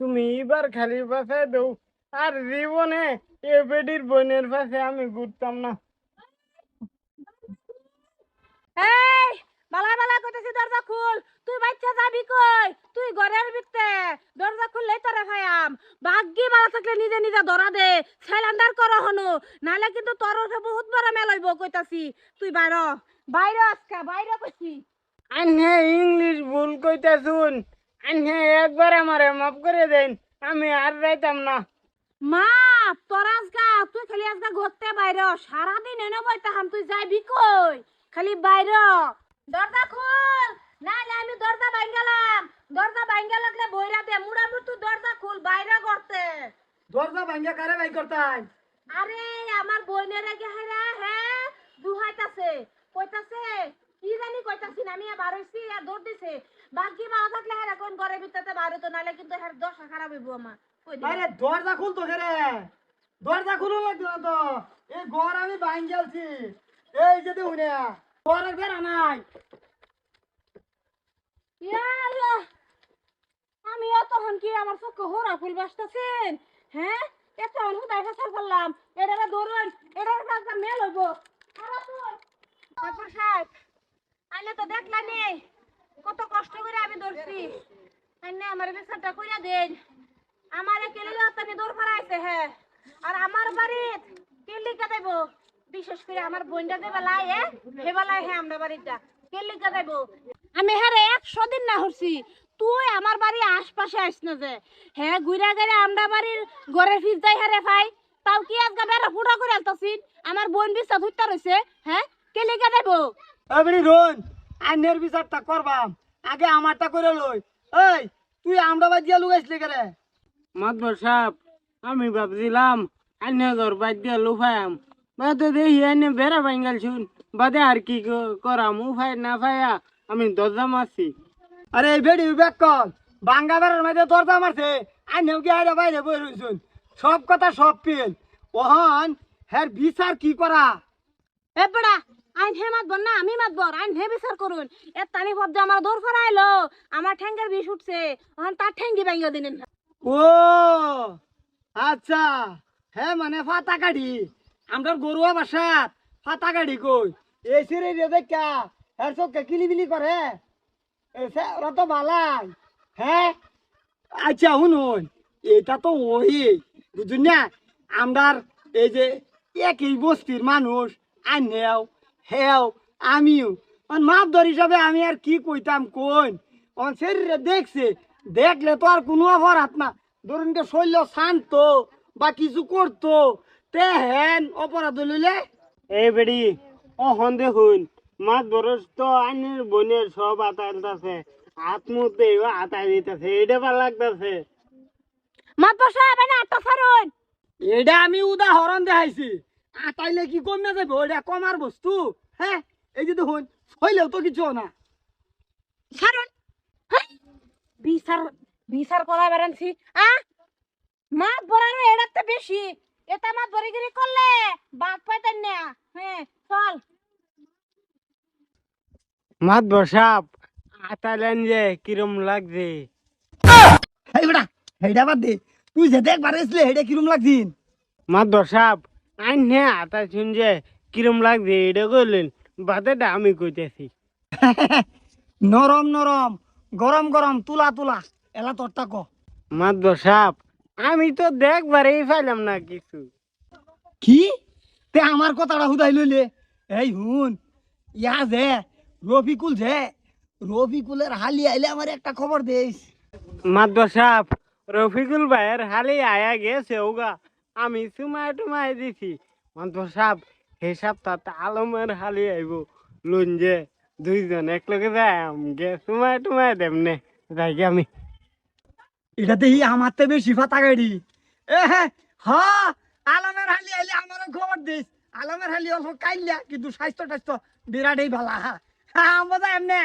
তুমি এবার খালি পাশে দেও। আর জীবনে এ বেডির বোনের পাশে আমি ঘুরতাম না। এই বালা বালা কইতেছি দরজা খুল। তুই বাচ্চা যাবি কই? তুই ঘরের ভিতরে। দরজা খুললেই তোরে ভাইয়াম ভাগ্যি বালা থাকলে নিজে নিজে ধরা দে। সাইলেন্ডার কর হনু। নালে কিন্তু তোর ওঠে বহুত বড় মেলাইব কইতাছি। তুই বাইর বাইরে আজকা বাইরে কইছি। আন্হে ইংলিশ ভুল কইতে শুন আন্হে একবার আমারে মাফ করে দেন আমি আর যাইতাম না। মা তোর আজকা তুই খালি আজকা ঘুরতে বাইর সারাদিন এনে বইতাম তুই যাবি কই? খালি বাইর দরজা খুল নাইলে আমি দরজা ভাঙ্গালাম। দরজা ভাঙ্গা লাগলে বইরা দে মুড়া মুড়ি দরজা খুল বাইরে করতে দরজা ভাঙ্গা কারে ভাই করতাই আরে আমার বোনের আগে হেরা হ্যাঁ দুহাইতাছে কইতাছে আমি বার হইছি আর দৌড় দিছে। বাকি মা থাকলে হেরা কোন ঘরের ভিতরে বার হতো নাইলে কিন্তু হের দশা খারাপ হইব আমার। আরে দরজা খুল তো রে? দরজা খুলো লাগতো না তো? এই ঘর আমি ভাঙ গেলছি। এই যে দেখুন ঘর ফেরা নাই। আমিও তখন কি আমার চোখে হোরা ফুল বাসতেছেন হ্যাঁ? এত আমি দেখা সার ফেললাম এটারে ধরুন এটার মেল হইব। তারপর সাহেব আইলে তো দেখলা নেই কত কষ্ট করে আমি ধরছি। আমার বিচারটা কইরা দেন। আমারে কেলে তুমি দৌড় ফেরাইছে হ্যাঁ আর আমার বাড়িত কেলিকা দেব। বিশেষ করে আমার বোনটা যে বেলায়, এ, হে বেলায় হ্যাঁ আমরা বাড়িটা কেলিকা দেব। আমি হ্যাঁ একশো দিন না হরছি। তুই আমার বাড়ি আশপাশে আইস না যে। হ্যাঁ ঘুরা গেলে আমরা বাড়ির ঘরে ফির যাই হ্যাঁ রে ভাই। তাও কি আজকে বেড়া ফুটা করে আলতাছিন আমার বোন বিছা ধুইতা রইছে হ্যাঁ কেলিকা দেব। এবারে রোন আইনের বিচারটা করবাম। আগে আমারটা করে লই। এই তুই আমরা বাজিয়া লুগাইছিলি কেরে? মাতবর সাহেব আমি ভাবছিলাম আইনে ঘর বাদ দিয়া লুফায়াম। বাদে দেখি আইনে বেড়া ভাঙ্গাল শুন। বাদে আর কি করাম উফায় না ফায়া আমি দরজা মারছি। আরে এই বেড়ি ব্যাক বাঙ্গা বেড়ার মধ্যে দরজা মারছে। আইনেও কি আইরে বাইরে বই রইছুন। সব কথা সব পিল ওহন হ্যার বিচার কি করা? এ বড়া আইন হে মাতবর না, আমি মাতবর, আইন হে বিচার করুন। এ তানি পদ্মে আমার দৌড় ফেরাইলো আমার ঠ্যাঙ্গের বিষ উঠছে এখন তার ঠ্যাঙ্গি ভাঙ্গা দিলেন ও আচ্ছা হ্যাঁ মানে ফাতা কাঠি আমরা গরুয়া বাসাত ফাতা কাঠি কই? এই সিরে রে দেখা হ্যাঁ চোখে কিলিবিলি করে। ওরা তো বালাই হ্যাঁ আচ্ছা শুনুন এটা তো ওই, বুঝুন না, আমরার এই যে একই বস্তির মানুষ, আইন আনেও হেও আমিও। অন মাপ ধর হিসাবে আমি আর কি কইতাম কোন অন শরীরে দেখছে দেখলে তো আর কোনো অপরাধ না। ধরুন যে শৈল শান্ত বা কিছু করতো তে হেন অপরাধ লইলে? এই বেড়ি অহন দেখুন মাছ বরস তো আইনের বোনের সব আতাইতেছে হাত মুতে আতাই দিতেছে এটা ভালো লাগতেছে। এনে আটটা ছাড়ুন এটা আমি উদাহরণ দেখাইছি। আটাইলে কি কমে যাবে ওটা কমার বস্তু। হ্যাঁ এই যে দেখুন হইলেও তো কিছু না। হাই, বিচার বিচার করা বেড়ানছি। আ মাত বড়ানো এটাতে বেশি। এটা মাত বড়িগিরি করলে বাদ পাইতেন না। হ্যাঁ চল। মাত বসাপ আটাইলেন যে কিরম লাগছে? এই বেটা হেডা বাদ দে। তুই যে দেখবার এসলে হেডা কিরম লাগছিন মাত বসাপ আইন নে আটা শুন যে কিরম লাগছে এটা কইলেন বাদেটা আমি কইতেছি। নরম নরম গরম গরম তুলা তুলা এলা তোরটা ক। মাত বসাপ আমি তো দেখবারই পাইলাম না কিছু। কি? তে আমার কথাটা হুদাই লইলে? এই হুন ইয়া যে রফিকুল যে রফিকুলের হালি আইলে আমার একটা খবর দেইস। মাদ্র সাপ রফিকুল ভাইয়ের হালি আয়া গেছে ওগা। আমি সুমাই টুমাই দিছি। মাদ্র সাপ হিসাব তাতে আলমের হালি আইব। লুন যে দুইজন একলগে যাই গে সুমাই টুমাই দেম নে। যাই গে আমি। এটাতে ই আমার তো বেশি ফাতা গাড়ি। এ হ্যাঁ আলমের হালি আইলে আমারও খবর দিস। আলমের হালি অল্প কাইলা কিন্তু স্বাস্থ্য টাস্থ্য বিরাটই ভালা হ্যাঁ আমরা এমনে